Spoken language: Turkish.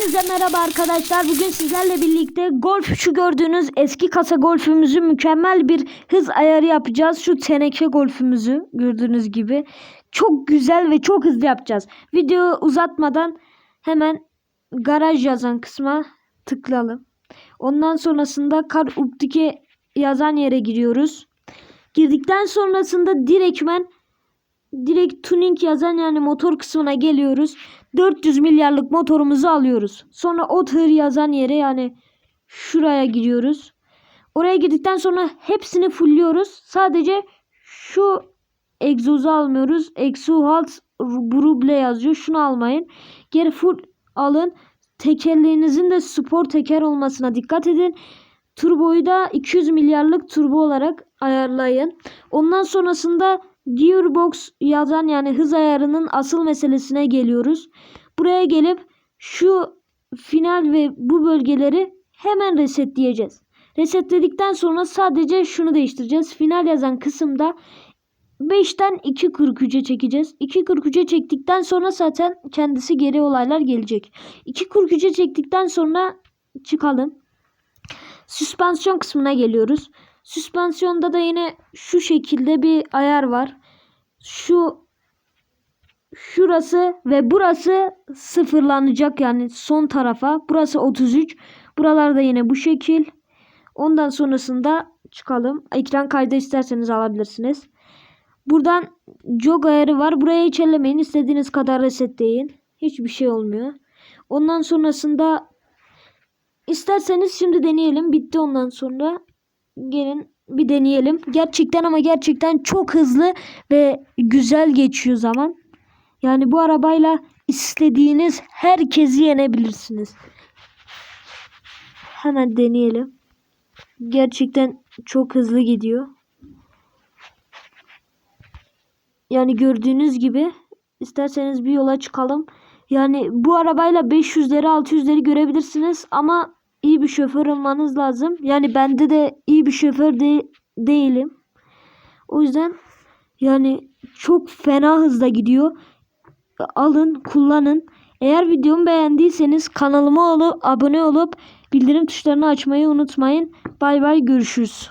Hepinize merhaba arkadaşlar. Bugün sizlerle birlikte golf şu gördüğünüz eski kasa golfümüzü mükemmel bir hız ayarı yapacağız. Şu teneke golfümüzü gördüğünüz gibi. Çok güzel ve çok hızlı yapacağız. Videoyu uzatmadan hemen garaj yazan kısma tıklayalım. Ondan sonrasında kar updike yazan yere giriyoruz. Girdikten sonrasında direktmen direkt tuning yazan yani motor kısmına geliyoruz. 400 milyarlık motorumuzu alıyoruz. Sonra o tır yazan yere yani şuraya giriyoruz. Oraya girdikten sonra hepsini fullliyoruz. Sadece şu egzozu almıyoruz. Exohalt Bruble yazıyor. Şunu almayın. Geri full alın. Tekerleğinizin de spor teker olmasına dikkat edin. Turboyu da 200 milyarlık turbo olarak ayarlayın. Ondan sonrasında Gearbox yazan yani hız ayarının asıl meselesine geliyoruz. Buraya gelip şu final ve bu bölgeleri hemen resetleyeceğiz. Resetledikten sonra sadece şunu değiştireceğiz. Final yazan kısımda 5'ten 2.43'e çekeceğiz. 2.43'e çektikten sonra zaten kendisi geri olaylar gelecek. 2.43'e çektikten sonra çıkalım. Süspansiyon kısmına geliyoruz. Süspansiyonda da yine şu şekilde bir ayar var. Şu şurası ve burası sıfırlanacak yani son tarafa. Burası 33. Buralarda yine bu şekil. Ondan sonrasında çıkalım. Ekran kaydı isterseniz alabilirsiniz. Buradan jog ayarı var. Buraya hiç ellemeyin. İstediğiniz kadar resetleyin. Hiçbir şey olmuyor. Ondan sonrasında isterseniz şimdi deneyelim. Bitti ondan sonra. Gelin bir deneyelim. Gerçekten ama gerçekten çok hızlı ve güzel geçiyor zaman. Yani bu arabayla istediğiniz herkesi yenebilirsiniz. Hemen deneyelim. Gerçekten çok hızlı gidiyor. Yani gördüğünüz gibi isterseniz bir yola çıkalım. Yani bu arabayla 500'leri 600'leri görebilirsiniz ama iyi bir şoför olmanız lazım. Yani bende de iyi bir şoför de değilim. O yüzden yani çok fena hızda gidiyor. Alın, kullanın. Eğer videomu beğendiyseniz kanalıma olup abone olup bildirim tuşlarını açmayı unutmayın. Bay bay görüşürüz.